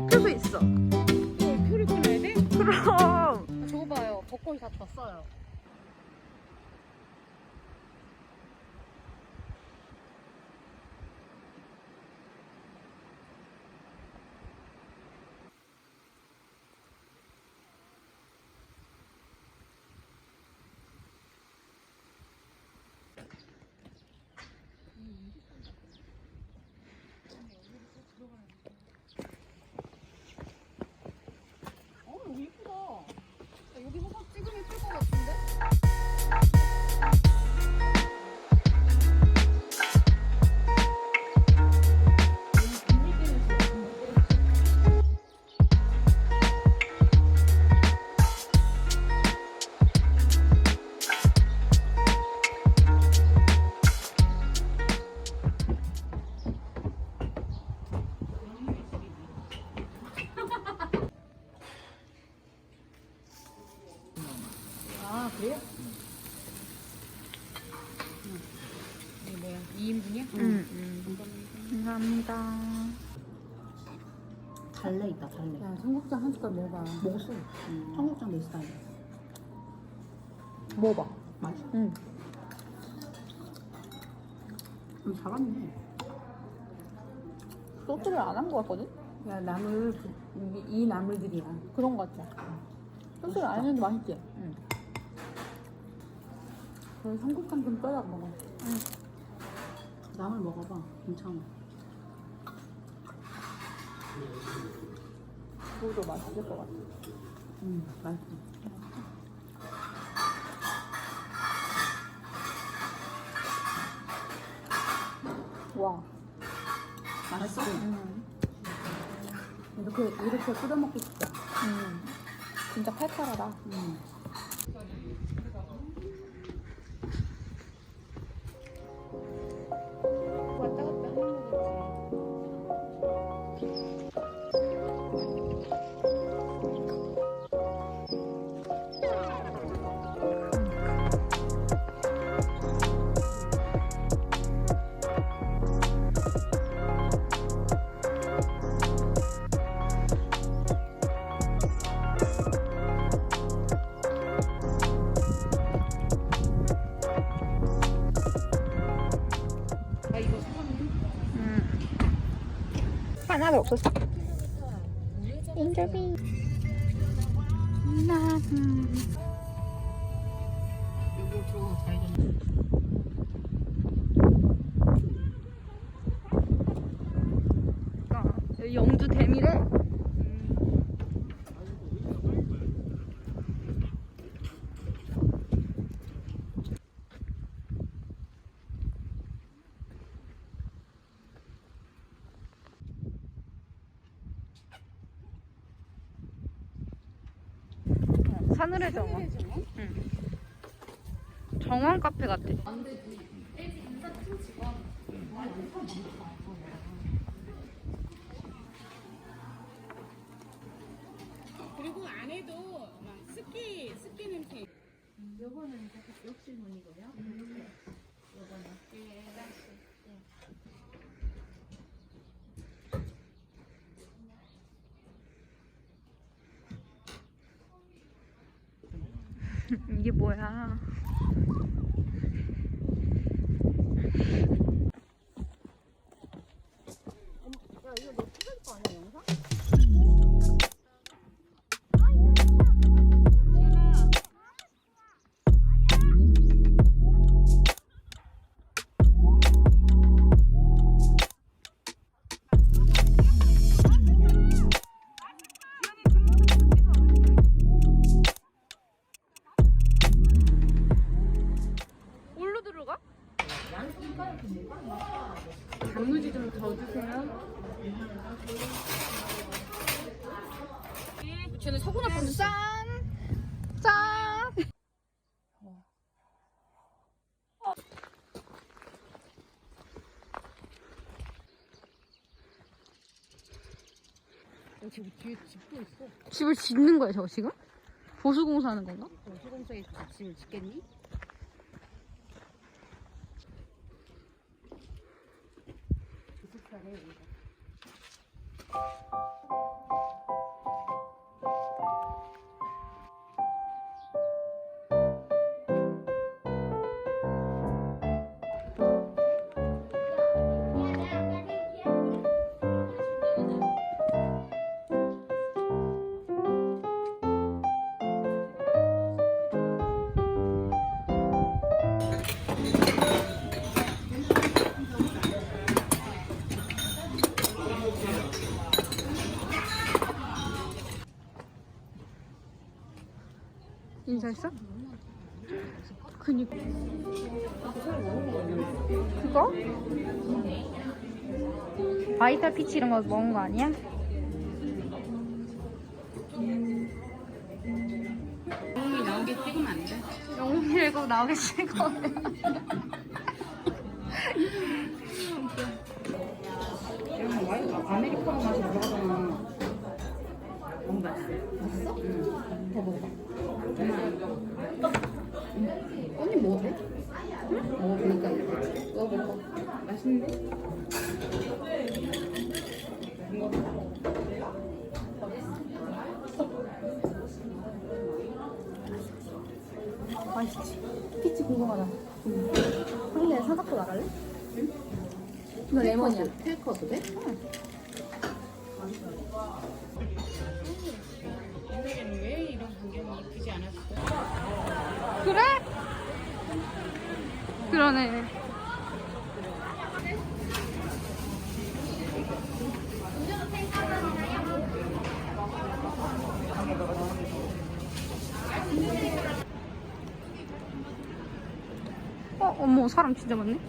매표소 있어. 이거 표를 끊어야 돼? 그럼. 아, 저거 봐요. 벚꽃이 다 떴어요. 있다 달래 야, 청국장 한 숟갈 먹어봐. 먹었어 청국장 내 스타일 먹어봐. 맛있어 응. 음, 잘하네 소스를 안 한 거 같거든? 야 나물 그- 이, 이 나물들이야 그런 거 같아. 소스를 안 했는데 맛있지? 응. 그래서 청국장 좀 떠야 먹어 나물 먹어봐 괜찮아 그것도 맛있을 것 같아. 음 맛있어 와. 맛있어 응. 이렇게 이렇게 끓여 먹고 싶다 응. 진짜 칼칼하다. 음. 하나도 없었어. 인터뷰. 나. 이거 저거 잘 됐네 여기 영주 대미래? 사늘의 정원. 응. 정원 카페 같아. 그리고 안에도 막 습기, 습기 냄새. 요거는 욕실 문이고요. 요거는. 예, 이게 뭐야? 야, 지금 뒤에 집도 있어. 집을 짓는 거야, 저거 지금? 보수공사하는 건가? 도시공사에 집을 짓겠니? 괜찮았어? 그니까. 그거? 바이탈 피치 이런 거 먹은 거 아니야? 영웅이 나오게 찍으면 안 돼? 영웅이 이거 나오기 싫어. 이런 와인 아메리카노 맛이 들어가잖아. 맛있어. 맛있어? 응. 더 먹어봐. 응. 언니 먹어도 돼? 응? 먹어보니까 이렇게. 먹어봐. 맛있지. 피치 궁금하다. 근데 사갖고 나갈래? 이거 레몬이야. 테이크아웃 돼? 그래? 그러네. 어, 어머, 사람 진짜 많네.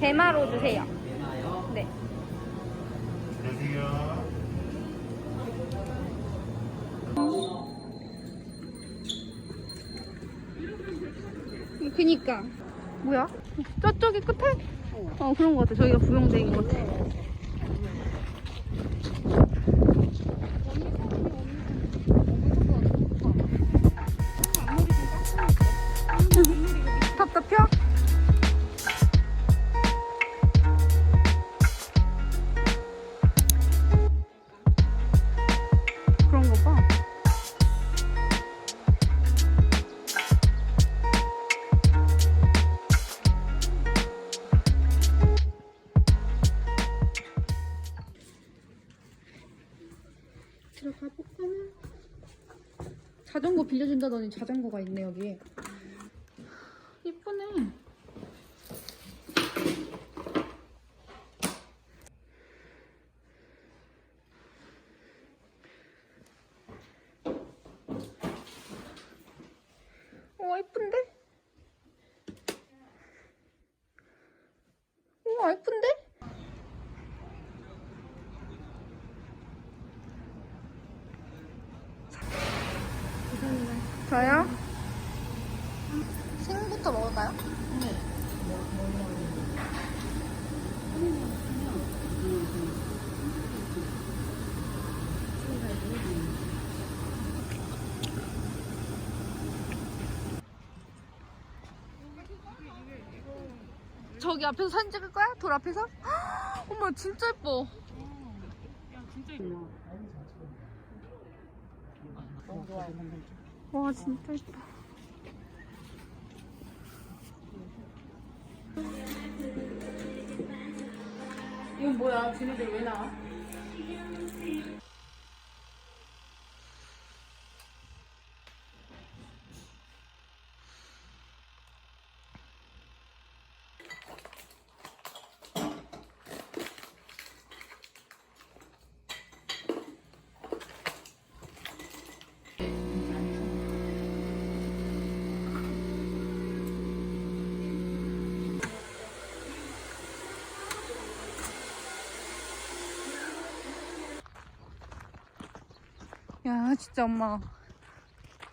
대마로 주세요. 네. 그니까 뭐야? 저쪽이 끝에? 어 그런 거 같아 저기가 부용대인 것 같아 빌려준다더니 자전거가 있네 여기. 이쁘네. 와 이쁜데? 우와 이쁜데? 저요? 생부터 먹을까요? 저기 앞에서 사진 찍을 거야? 돌 앞에서? 헉, 어머 진짜 예뻐. 와 진짜 예뻐. 이건 뭐야? 쟤네들 왜 나와? 야 진짜 엄마.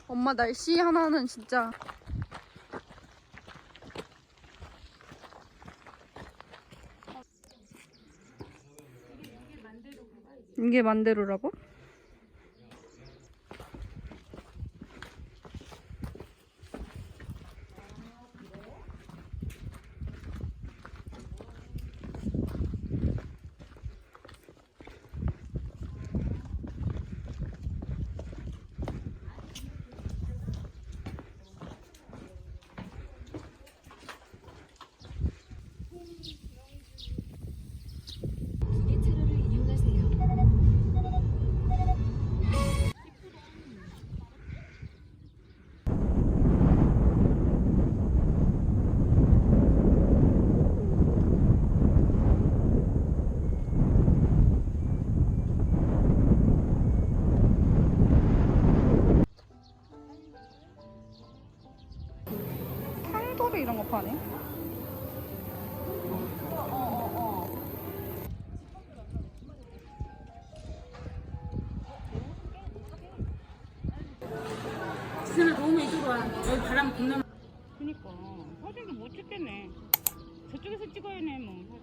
엄마 날씨 하나는 진짜. 이게 만대로라고? 여기 바람 겁나. 그니까 사진도 못 찍겠네. 저쪽에서 찍어야 해, 뭐.